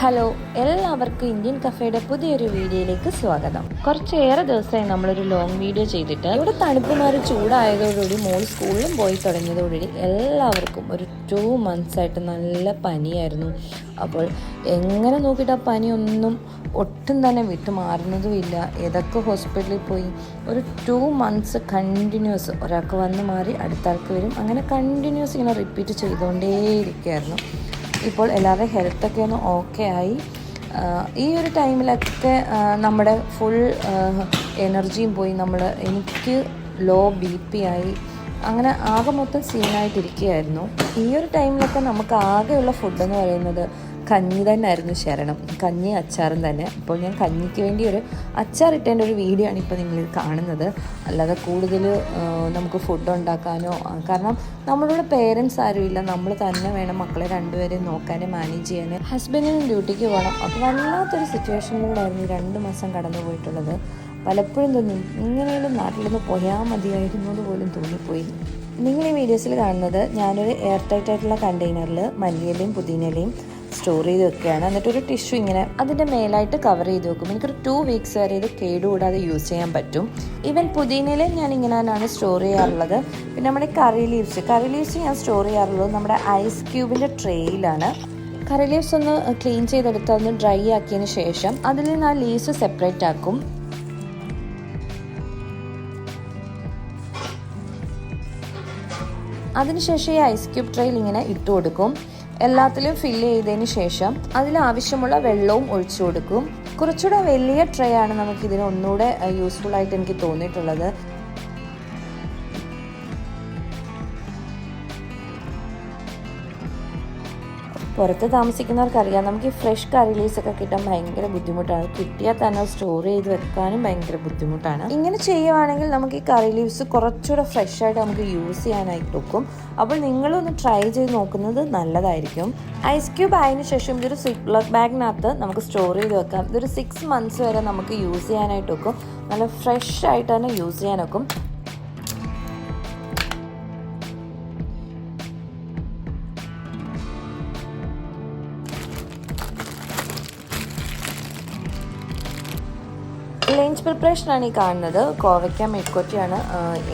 Hello എല്ലാവർക്കും Indian കഫേയുടെ പുതിയൊരു വീഡിയോയിലേക്ക് സ്വാഗതം. കുറച്ചേറെ ദിവസമായി നമ്മളൊരു ലോങ് വീഡിയോ ചെയ്തിട്ട് ഇവിടെ തണുപ്പ് മാറി ചൂടായതോടുകൂടി മോൾ സ്കൂളിലും പോയി തുടങ്ങിയതോടുകൂടി എല്ലാവർക്കും ഒരു ടു മന്ത്സ് ആയിട്ട് നല്ല പനിയായിരുന്നു. അപ്പോൾ എങ്ങനെ നോക്കിയിട്ട് ആ പനിയൊന്നും ഒട്ടും തന്നെ വിട്ടു മാറുന്നതുമില്ല ഏതൊക്കെ ഹോസ്പിറ്റലിൽ പോയി ഒരു ടു മന്ത്സ് കണ്ടിന്യൂസ് ഒരാൾക്ക് വന്ന് മാറി അടുത്ത ആൾക്ക് വരും. അങ്ങനെ കണ്ടിന്യൂസ് ഇങ്ങനെ റിപ്പീറ്റ് ചെയ്തുകൊണ്ടേയിരിക്കുകയായിരുന്നു. ഇപ്പോൾ എല്ലാവരുടെ ഹെൽത്തൊക്കെ ഒന്ന് ഓക്കെ ആയി. ഈ ഒരു ടൈമിലൊക്കെ നമ്മുടെ ഫുൾ എനർജിയും പോയി. നമ്മൾ എനിക്ക് ലോ ബി പി ആയി. അങ്ങനെ ആകെ മൊത്തം സീനായിട്ടിരിക്കുകയായിരുന്നു ഈ ഒരു ടൈമിലൊക്കെ നമുക്ക് ആകെയുള്ള ഫുഡ് എന്ന് പറയുന്നത് കഞ്ഞി തന്നെ ആയിരുന്നു ശരണം. കഞ്ഞി അച്ചാറും തന്നെ. അപ്പോൾ ഞാൻ കഞ്ഞിക്ക് വേണ്ടി ഒരു അച്ചാർ ഇട്ടേന്റെ ഒരു വീഡിയോ ആണ് ഇപ്പോൾ നിങ്ങൾ കാണുന്നത്. അല്ലാതെ കൂടുതൽ നമുക്ക് ഫുഡ് ഉണ്ടാക്കാനോ കാരണം നമ്മളിവിടെ പേരൻസ് ഇല്ല. നമ്മൾ തന്നെ വേണം മക്കളെ രണ്ടുപേരെയും നോക്കാനും മാനേജ് ചെയ്യാൻ ഹസ്ബൻഡിനും ഡ്യൂട്ടിക്ക് പോകണം. അപ്പോൾ വല്ലാത്തൊരു സിറ്റുവേഷനിലൂടെയായിരുന്നു രണ്ട് മാസം കടന്നു പോയിട്ടുള്ളത്. പലപ്പോഴും തോന്നും ഇങ്ങനെയുള്ള നാട്ടിൽ നിന്ന് പോയാൽ മതിയായിരുന്നു എന്ന് പോലും തോന്നിപ്പോയി. നിങ്ങൾ ഈ വീഡിയോസിൽ കാണുന്നത് ഞാനൊരു എയർ ടൈറ്റ് ആയിട്ടുള്ള കണ്ടെയ്നറിൽ മല്ലിയിലയും പുതിനയിലയും സ്റ്റോർ ചെയ്ത് വെക്കുകയാണ്. എന്നിട്ട് ഒരു ടിഷ്യൂ ഇങ്ങനെ അതിന്റെ മേലായിട്ട് കവർ ചെയ്ത് വെക്കും. എനിക്കൊരു ടു വീക്സ് വരെ ഇത് കേടുകൂടാതെ യൂസ് ചെയ്യാൻ പറ്റും. ഈവൻ പുതിനയിലും ഞാൻ ഇങ്ങനെ തന്നെയാണ് സ്റ്റോർ ചെയ്യാറുള്ളത്. പിന്നെ നമ്മുടെ കറി ലീവ്സ് കറി ലീവ്സ് ഞാൻ സ്റ്റോർ ചെയ്യാറുള്ളത് നമ്മുടെ ഐസ് ക്യൂബിന്റെ ട്രേയിലാണ് കറി ലീവ്സ് ഒന്ന് ക്ലീൻ ചെയ്തെടുത്ത് ഒന്ന് ഡ്രൈ ആക്കിയതിന് ശേഷം അതിൽ നിന്ന് ആ ലീവ്സ് സെപ്പറേറ്റ് ആക്കും. അതിനുശേഷം ഈ ഐസ് ക്യൂബ് ട്രെയിൽ ഇങ്ങനെ ഇട്ട് കൊടുക്കും. എല്ലാത്തിലും ഫില്ല് ചെയ്തതിന് ശേഷം അതിൽ ആവശ്യമുള്ള വെള്ളവും ഒഴിച്ചു കൊടുക്കും. കുറച്ചുകൂടെ വലിയ ട്രേ ആണ് നമുക്ക് ഇതിന് ഒന്നുകൂടെ യൂസ്ഫുൾ ആയിട്ട് എനിക്ക് തോന്നിയിട്ടുള്ളത്. പുറത്ത് താമസിക്കുന്നവർക്കറിയാം. നമുക്ക് ഈ ഫ്രഷ് കറി ലീസ് ഒക്കെ കിട്ടാൻ ഭയങ്കര ബുദ്ധിമുട്ടാണ്. കിട്ടിയാൽ തന്നെ സ്റ്റോർ ചെയ്ത് വെക്കാനും ഭയങ്കര ബുദ്ധിമുട്ടാണ്. ഇങ്ങനെ ചെയ്യുവാണെങ്കിൽ നമുക്ക് ഈ കറി ലീവ്സ് കുറച്ചുകൂടെ ഫ്രഷ് ആയിട്ട് നമുക്ക് യൂസ് ചെയ്യാനായിട്ട് വെക്കും അപ്പോൾ നിങ്ങളൊന്ന് ട്രൈ ചെയ്ത് നോക്കുന്നത് നല്ലതായിരിക്കും. ഐസ് ക്യൂബ് ആയതിനു ശേഷം ഇതൊരു സിപ്ലോക്ക് ബാഗിനകത്ത് നമുക്ക് സ്റ്റോർ ചെയ്ത് വെക്കാം. ഇതൊരു സിക്സ് മന്ത്സ് വരെ നമുക്ക് യൂസ് ചെയ്യാനായിട്ട് വെക്കും. നല്ല ഫ്രഷ് ആയിട്ട് തന്നെ യൂസ് ചെയ്യാൻ വെക്കും. ലഞ്ച് പ്രിപ്പറേഷനാണ് ഈ കാണുന്നത്. കോവയ്ക്ക മെഴുക്കുവറ്റിയാണ്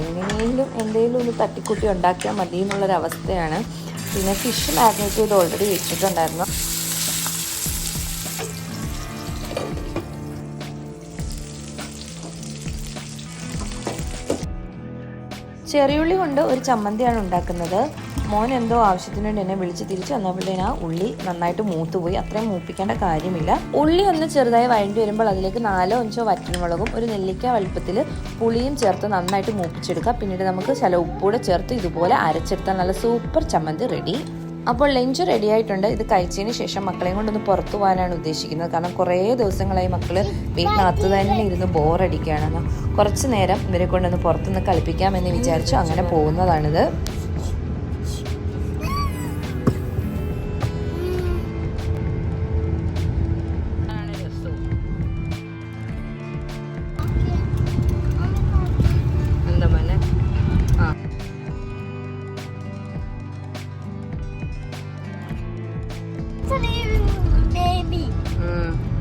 എങ്ങനെയെങ്കിലും എന്തെങ്കിലും ഒന്ന് തട്ടിക്കൂട്ടി ഉണ്ടാക്കിയാൽ മതി എന്നുള്ളൊരവസ്ഥയാണ് പിന്നെ ഫിഷ് മാഗ്നേറ്റ് ചെയ്ത് ഓൾറെഡി വെച്ചിട്ടുണ്ടായിരുന്നു. ചെറിയുള്ളി കൊണ്ട് ഒരു ചമ്മന്തിയാണ് ഉണ്ടാക്കുന്നത്. മോൻ എന്തോ ആവശ്യത്തിന് വേണ്ടി എന്നെ വിളിച്ച് തിരിച്ചു വന്നപ്പോഴത്തേന് ആ ഉള്ളി നന്നായിട്ട് മൂത്തുപോയി. അത്രയും മൂപ്പിക്കേണ്ട കാര്യമില്ല. ഉള്ളി ഒന്ന് ചെറുതായി വഴണ്ടി വരുമ്പോൾ അതിലേക്ക് നാലോ അഞ്ചോ വറ്റൻമുളകും ഒരു നെല്ലിക്ക വലുപ്പത്തിൽ പുളിയും ചേർത്ത് നന്നായിട്ട് മൂപ്പിച്ചെടുക്കുക. പിന്നീട് നമുക്ക് ചില ഉപ്പൂടെ ചേർത്ത് ഇതുപോലെ അരച്ചെടുത്താൽ നല്ല സൂപ്പർ ചമ്മന്തി റെഡി. അപ്പോൾ ലഞ്ച് റെഡി ആയിട്ടുണ്ട്. ഇത് കഴിച്ചതിന് ശേഷം മക്കളെയും കൊണ്ടൊന്ന് പുറത്തു പോകാനാണ് ഉദ്ദേശിക്കുന്നത്. കാരണം കുറേ ദിവസങ്ങളായി മക്കൾ വീട്ടിനകത്ത് തന്നെ ഇരുന്ന് ബോറടിക്കുകയാണെന്ന് കുറച്ച് നേരം ഇവരെ കൊണ്ടൊന്ന് പുറത്തുനിന്ന് കളിപ്പിക്കാമെന്ന് വിചാരിച്ചു. അങ്ങനെ പോകുന്നതാണിത്. baby. Mm.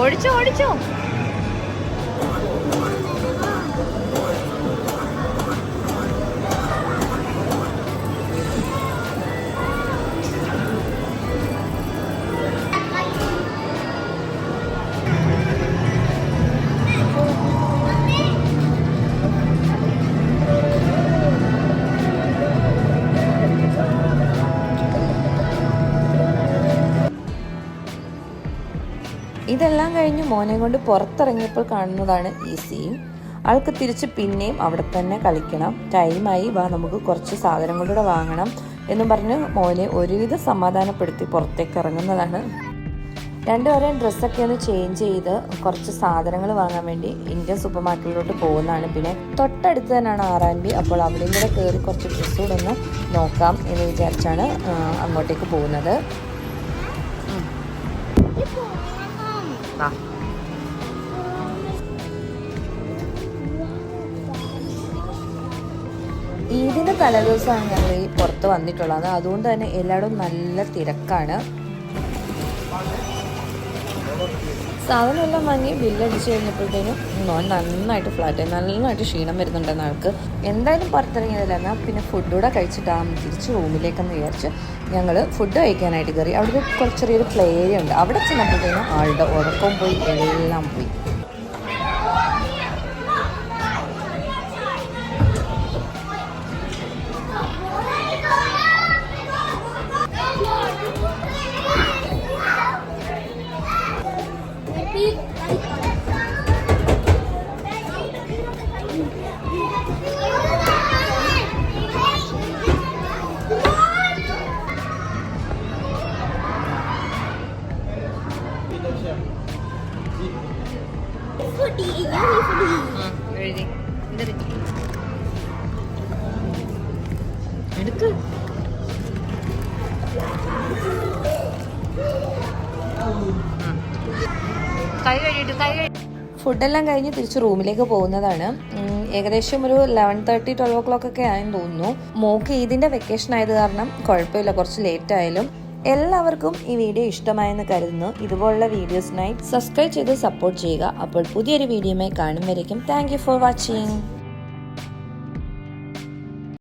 ഓടിച്ചോ ഓടിച്ചോ. ഇതെല്ലാം കഴിഞ്ഞ് മോനെ കൊണ്ട് പുറത്തിറങ്ങിയപ്പോൾ കാണുന്നതാണ് ഈ സീൻ ആൾക്ക് തിരിച്ച് പിന്നെയും അവിടെ തന്നെ കളിക്കണം. ടൈമായി വാ നമുക്ക് കുറച്ച് സാധനങ്ങളുടെ വാങ്ങണം എന്ന് പറഞ്ഞ് മോനെ ഒരുവിധ സമാധാനപ്പെടുത്തി പുറത്തേക്ക് ഇറങ്ങുന്നതാണ്. രണ്ടുപേരെയും ഡ്രസ്സൊക്കെ ഒന്ന് ചേഞ്ച് ചെയ്ത് കുറച്ച് സാധനങ്ങൾ വാങ്ങാൻ വേണ്ടി ഇന്ത്യൻ സൂപ്പർ മാർക്കറ്റിലോട്ട് പോകുന്നതാണ്. പിന്നെ തൊട്ടടുത്ത് തന്നെയാണ് ആൻഡ് ബി. അപ്പോൾ അവിടെയും കൂടെ കയറി കുറച്ച് ഡ്രസ്സ് കൂടെ ഒന്ന് നോക്കാം എന്ന് വിചാരിച്ചാണ് അങ്ങോട്ടേക്ക് പോകുന്നത്. ഈദിന്റെ തലേദിവസമാണ് ഞങ്ങൾ ഈ പുറത്ത് വന്നിട്ടുള്ളത്. അതുകൊണ്ട് തന്നെ എല്ലായിടവും നല്ല തിരക്കാണ്. സാധനം എല്ലാം വാങ്ങി ബില്ലടിച്ച് കഴിഞ്ഞപ്പോഴത്തേനും മോൻ നന്നായിട്ട് ഫ്ലാറ്റ് നന്നായിട്ട് ക്ഷീണം വരുന്നുണ്ടെന്ന് ആൾക്ക് എന്തായാലും പുറത്തിറങ്ങിയതല്ല. എന്നാൽ പിന്നെ ഫുഡ് കൂടെ കഴിച്ചിട്ടാകും തിരിച്ച് റൂമിലേക്കെന്ന് വിചാരിച്ച് ഞങ്ങൾ ഫുഡ് കഴിക്കാനായിട്ട് കയറി. അവിടെ കുറച്ച് ചെറിയൊരു പ്ലേ ഏരിയ ഉണ്ട്. അവിടെ ചെന്നപ്പോഴത്തേനും ആളുടെ ഉറക്കം പോയി എല്ലാം പോയി. Foodie, yummy foodie. Ah, ready. Ready. കൈ കൈ ഫുഡെല്ലാം കഴിഞ്ഞ് തിരിച്ച് റൂമിലേക്ക് പോകുന്നതാണ്. ഏകദേശം ഒരു eleven thirty twelve o'clock ഒക്കെ ആയെന്ന് തോന്നുന്നു. മോക്ക് ഈദിന്റെ വെക്കേഷൻ ആയത് കാരണം കുഴപ്പമില്ല കുറച്ച് ലേറ്റ് ആയാലും. എല്ലാവർക്കും ഈ വീഡിയോ ഇഷ്ടമായെന്ന് കരുതുന്നു. ഇതുപോലുള്ള വീഡിയോസിനായി സബ്സ്ക്രൈബ് ചെയ്ത് സപ്പോർട്ട് ചെയ്യുക. അപ്പോൾ പുതിയൊരു വീഡിയോയുമായി കാണും വരയ്ക്കും താങ്ക് ഫോർ വാച്ചിങ്